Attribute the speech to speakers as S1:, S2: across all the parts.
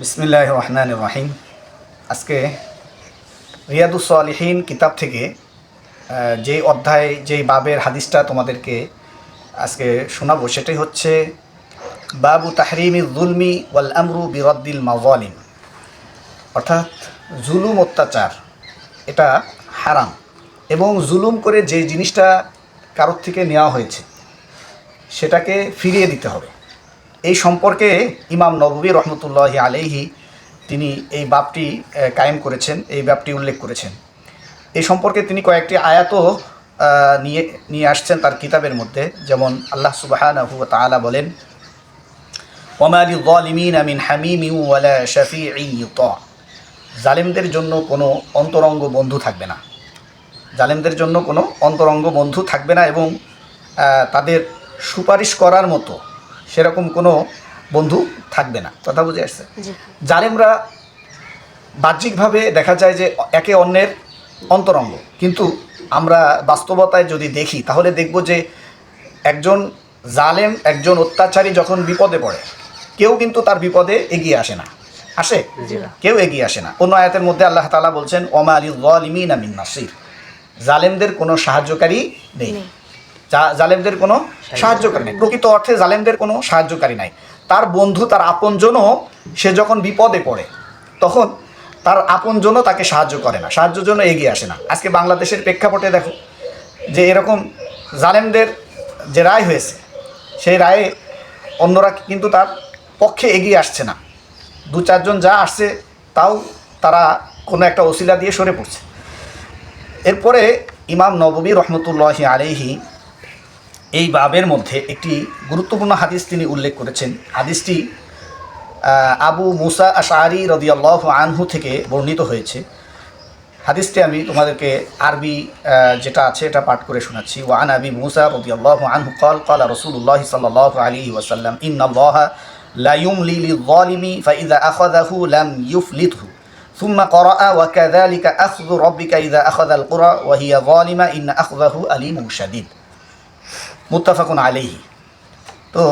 S1: বিসমিল্লাহ রহমান রহিম আজকে রিয়াদুসলিহীন কিতাব থেকে যে অধ্যায় যেই বাবের হাদিসটা তোমাদেরকে আজকে শোনাবো, সেটাই হচ্ছে বাবু তাহরিমি জুলমি ওয়াল আমরু বিরদ্দিল মাওয়ালিম অর্থাৎ জুলুম অত্যাচার, এটা হারাম এবং জুলুম করে যে জিনিসটা কারোর থেকে নেওয়া হয়েছে, সেটাকে ফিরিয়ে দিতে হবে। এই সম্পর্কে ইমাম নববী রহমতুল্লাহ আলাইহি তিনি এই বাপটি কায়েম করেছেন, এই বাপটি উল্লেখ করেছেন। এই সম্পর্কে তিনি কয়েকটি আয়াতও নিয়ে নিয়ে আসছেন তার কিতাবের মধ্যে। যেমন আল্লাহ সুবাহানহু তাআলা বলেন ওমালি ওয়ালিমিন আমিন হামিমি শফি জালেমদের জন্য কোনো অন্তরঙ্গ বন্ধু থাকবে না। জালেমদের জন্য কোনো অন্তরঙ্গ বন্ধু থাকবে না এবং তাদের সুপারিশ করার মতো সেরকম কোনো বন্ধু থাকবে না কথা বুঝে আসছে? জালেমরা বাহ্যিকভাবে দেখা যায় যে একে অন্যের অন্তরঙ্গ কিন্তু আমরা বাস্তবতায় যদি দেখি তাহলে দেখব যে একজন জালেম একজন অত্যাচারী যখন বিপদে পড়ে কেউ কিন্তু তার বিপদে এগিয়ে আসে না। আসে? কেউ এগিয়ে আসে না। অন্য আয়াতের মধ্যে আল্লাহ তালা বলছেন ওমা আলী আমিন নাসির। জালেমদের কোনো সাহায্যকারী নেই। জালেমদের কোনো সাহায্যকারী নেই। প্রকৃত অর্থে জালেমদের কোনো সাহায্যকারী নাই। তার বন্ধু, তার আপনজনও সে যখন বিপদে পড়ে, তখন তার আপনজনও তাকে সাহায্য করে না। সাহায্যের জন্য এগিয়ে আসে না। আজকে বাংলাদেশের প্রেক্ষাপটে দেখো যে এরকম জালেমদের যে রায় হয়েছে, সেই রায়ে অন্যরা কিন্তু তার পক্ষে এগিয়ে আসছে না। দু চারজন যা আসছে, তাও তারা কোনো একটা ওসিলা দিয়ে সরে পড়ছে। এরপরে ইমাম নববী রহমতুল্লাহি আলাইহি এই বাবের মধ্যে একটি গুরুত্বপূর্ণ হাদিস তিনি উল্লেখ করেছেন হাদিসটি আহ, আবু মুসা আশারি রদিয়াল্লাহ আনহু থেকে বর্ণিত হয়েছে হাদিসটি আমি তোমাদেরকে আরবি আহ, যেটা আছে এটা পাঠ করে শোনাচ্ছি ওয়ান আবি মুসা রদিয়াল্লাহ আনহু কল কল রসুল্লাহ সাল্লাহ আলী ওয়াসাল্লাম ইন্নাল্লাহ লা ইউমলি লিয-যালিমি ফাইযা আখাযাহু লাম ইউফলিতহু ثم قرأ وكذلك أخذ ربك إذا أخذ القرى وهي ظالمة إن أخذه أليم شديد মুত্তাফাকুন আলিহি তো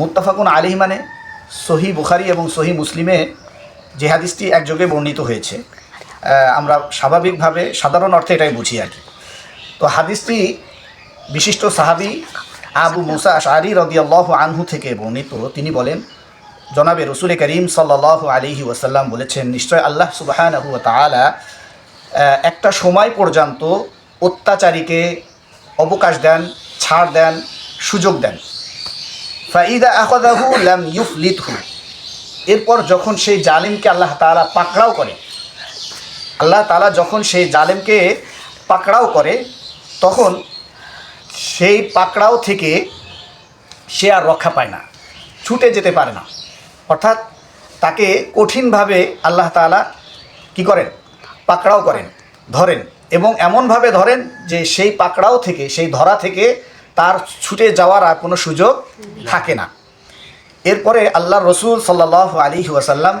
S1: মুত্তাফাকুন আলিহি মানে সহি বুখারি এবং সহি মুসলিমে যে হাদিসটি একযোগে বর্ণিত হয়েছে। আমরা স্বাভাবিকভাবে সাধারণ অর্থে এটাই বুঝি আর কি। তো হাদিসটি বিশিষ্ট সাহাবি আবু মুসা আশারি রদিয়াল্লাহ আনহু থেকে বর্ণিত। তিনি বলেন, জনাবে রসুল করিম সাল্লাহ আলিহি ওয়াসাল্লাম বলেছেন, নিশ্চয় আল্লাহ সুবাহানহু তালা একটা সময় পর্যন্ত অত্যাচারীকে অবকাশ দেন ছাড় দেন, সুযোগ দেন। ফাইদা আহদাহু লাম ইউফলিতহু। এরপর যখন সেই জালিমকে আল্লাহ তাআলা পাকড়াও করে, আল্লাহ তাআলা যখন সেই জালিমকে পাকড়াও করে, তখন সেই পাকড়াও থেকে সে আর রক্ষা পায় না, ছুটে যেতে পারে না। অর্থাৎ তাকে কঠিনভাবে আল্লাহ তাআলা কি করেন? পাকড়াও করেন, ধরেন এবং এমনভাবে ধরেন যে সেই পাকড়াও থেকে, সেই ধরা থেকে তার ছুটে যাওয়ার আর কোনো সুযোগ থাকে না। এরপরে আল্লাহ রসুল সাল্লাহ আলী ওয়াসাল্লাম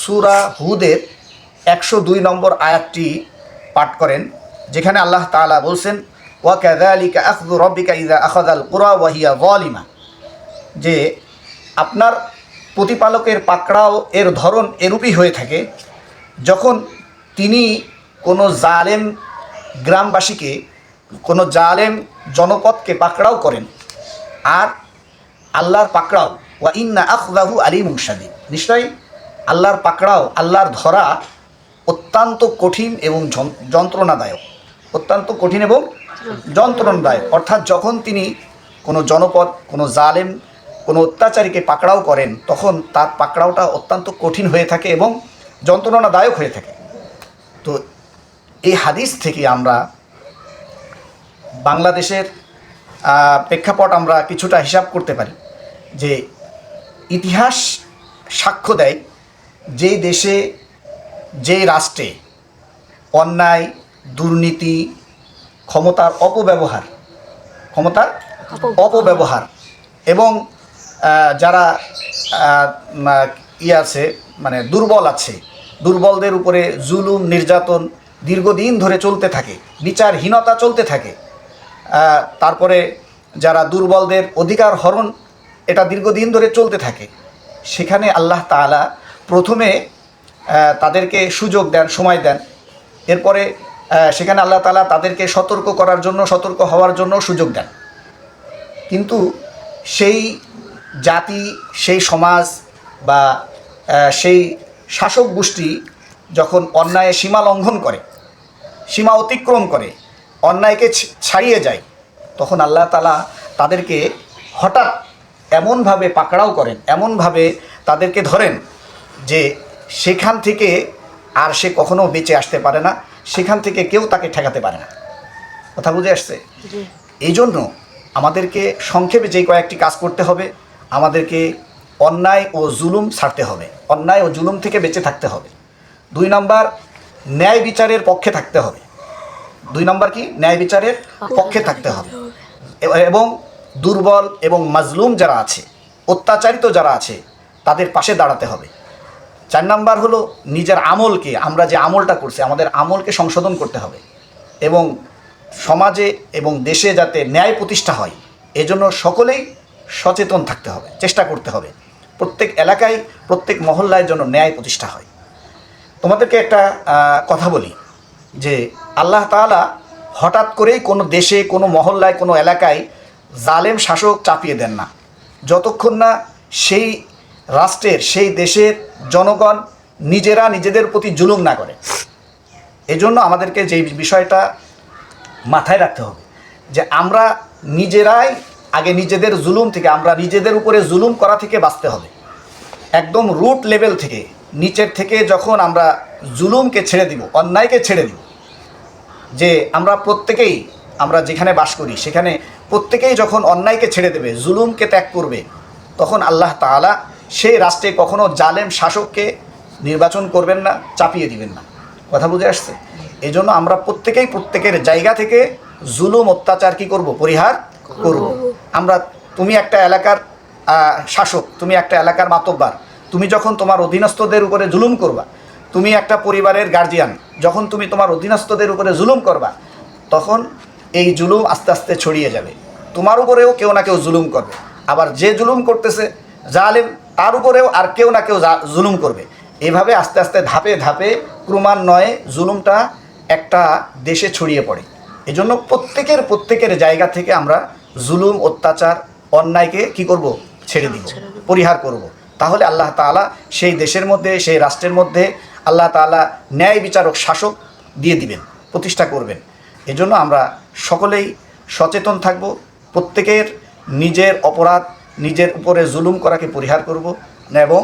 S1: সুরা হুদের একশো দুই নম্বর আয়াতটি পাঠ করেন, যেখানে আল্লাহ তাআলা বলছেন, ওয়া কাযালিকা আখযু রাব্বিকা ইযা আখাযাল কুরা ওয়া হিয়া যালিমা। যে আপনার প্রতিপালকের পাকড়াও এর ধরন এরূপই হয়ে থাকে, যখন তিনি কোনো জালেম গ্রামবাসীকে কোনো জালেম জনপদকে পাকড়াও করেন। আর আল্লাহর পাকড়াও, ওয়া ইন্না আখদাহু আলী মুসাদি নিশ্চয়ই আল্লাহর পাকড়াও, আল্লাহর ধরা অত্যন্ত কঠিন এবং যন্ত্রণাদায়ক। অত্যন্ত কঠিন এবং যন্ত্রণাদায়ক। অর্থাৎ যখন তিনি কোনো জনপদ, কোনো জালেম, কোনো অত্যাচারীকে পাকড়াও করেন, তখন তার পাকড়াওটা অত্যন্ত কঠিন হয়ে থাকে এবং যন্ত্রণাদায়ক হয়ে থাকে। তো এই হাদিস থেকে আমরা বাংলাদেশের প্রেক্ষাপট আমরা কিছুটা হিসাব করতে পারি যে ইতিহাস সাক্ষ্য দেয় যে দেশে যেই রাষ্ট্রে অন্যায়, দুর্নীতি, ক্ষমতার অপব্যবহার ক্ষমতার
S2: অপব্যবহার।
S1: এবং যারা ই আছে মানে দুর্বল আছে, দুর্বলদের উপরে জুলুম, নির্যাতন দীর্ঘদিন ধরে চলতে থাকে, বিচারহীনতা চলতে থাকে তারপরে যারা দুর্বলদের অধিকার হরণ এটা দীর্ঘদিন ধরে চলতে থাকে, সেখানে আল্লাহ তাআলা প্রথমে তাদেরকে সুযোগ দেন, সময় দেন। এরপরে সেখানে আল্লাহ তালা তাদেরকে সতর্ক করার জন্য, সতর্ক হওয়ার জন্য সুযোগ দেন। কিন্তু সেই জাতি, সেই সমাজ বা সেই শাসক গোষ্ঠী যখন অন্যায় সীমা লঙ্ঘন করে, সীমা অতিক্রম করে অন্যায়কে ছাড়িয়ে যায় তখন আল্লাহ তালা তাদেরকে হঠাৎ এমনভাবে পাকড়াও করেন এমনভাবে তাদেরকে ধরেন যে সেখান থেকে আর সে কখনো বেঁচে আসতে পারে না সেখান থেকে কেউ তাকে ঠেকাতে পারে না। কথা বুঝে আসছে? এই জন্য আমাদেরকে সংক্ষেপে যে কয়েকটি কাজ করতে হবে আমাদেরকে অন্যায় ও জুলুম ছাড়তে হবে অন্যায় ও জুলুম থেকে বেঁচে থাকতে হবে। দুই নম্বর ন্যায় বিচারের পক্ষে থাকতে হবে। দুই নম্বর কি? ন্যায় বিচারের পক্ষে থাকতে হবে। এবং দুর্বল এবং মাজলুম যারা আছে, অত্যাচারিত যারা আছে, তাদের পাশে দাঁড়াতে হবে। চার নাম্বার হলো নিজের আমলকে, আমরা যে আমলটা করছি, আমাদের আমলকে সংশোধন করতে হবে এবং সমাজে এবং দেশে যাতে ন্যায় প্রতিষ্ঠা হয়, এজন্য সকলেই সচেতন থাকতে হবে, চেষ্টা করতে হবে। প্রত্যেক এলাকায়, প্রত্যেক মহল্লায় জন্য ন্যায় প্রতিষ্ঠা হয়। তোমাদেরকে একটা কথা বলি যে আল্লাহ তাআলা হঠাৎ করেই কোনো দেশে, কোনো মহল্লায়, কোনো এলাকায় জালেম শাসক চাপিয়ে দেন না। যতক্ষণ না সেই রাষ্ট্রের, সেই দেশের জনগণ নিজেরা নিজেদের প্রতি জুলুম না করে। এজন্য আমাদেরকে যে বিষয়টা মাথায় রাখতে হবে, যে আমরা নিজেরাই আগে নিজেদের জুলুম থেকে, আমরা নিজেদের উপরে জুলুম করা থেকে বাঁচতে হবে। একদম রুট লেভেল থেকে, নিচের থেকে যখন আমরা জুলুমকে ছেড়ে দিব, অন্যায়কে ছেড়ে দিব যে আমরা প্রত্যেকেই, আমরা যেখানে বাস করি, সেখানে প্রত্যেকেই যখন অন্যায়কে ছেড়ে দেবে, জুলুমকে ত্যাগ করবে, তখন আল্লাহ তাআলা সেই রাষ্ট্রে কখনো জালেম শাসককে নির্বাচন করবেন না, চাপিয়ে দিবেন না। কথা বুঝে আসছে? এই জন্য আমরা প্রত্যেকেই প্রত্যেকের জায়গা থেকে জুলুম, অত্যাচার কি করব? পরিহার করব। আমরা, তুমি একটা এলাকার শাসক, তুমি একটা এলাকার মাতব্বার, তুমি যখন তোমার অধীনস্থদের উপরে জুলুম করবা তুমি একটা পরিবারের গার্জিয়ান যখন তুমি তোমার অধীনস্থদের উপরে জুলুম করবা, তখন এই জুলুম আস্তে আস্তে ছড়িয়ে যাবে। তোমার উপরেও কেউ না কেউ জুলুম করবে। আবার যে জুলুম করতেছে, জালেম, তার উপরেও আর কেউ না কেউ জুলুম করবে। এভাবে আস্তে আস্তে ধাপে ধাপে ক্রমান্বয়ে জুলুমটা একটা দেশে ছড়িয়ে পড়ে। এজন্য প্রত্যেকের প্রত্যেকের জায়গা থেকে আমরা জুলুম, অত্যাচার, অন্যায়কে কি করব? ছেড়ে দিব, পরিহার করব। তাহলে আল্লাহ তাআলা সেই দেশের মধ্যে, সেই রাষ্ট্রের মধ্যে আল্লাহ তাআলা ন্যায় বিচারক শাসক দিয়ে দিবেন, প্রতিষ্ঠা করবেন। এজন্য আমরা সকলেই সচেতন থাকব, প্রত্যেকের নিজের অপরাধ নিজের উপরে জুলুম করাকে পরিহার করব এবং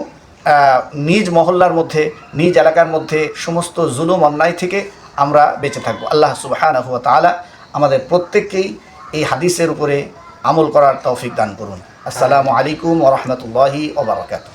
S1: নিজ মহল্লার মধ্যে, নিজ এলাকার মধ্যে সমস্ত জুলুম অন্যায় থেকে আমরা বেঁচে থাকব। আল্লাহ সুবহানাহু ওয়া তাআলা আমাদের প্রত্যেককেই এই হাদিসের উপরে আমল করার তৌফিক দান করুন। আসসালামু আলাইকুম ওরহমতুল্লাহি ওবরাকাতুহ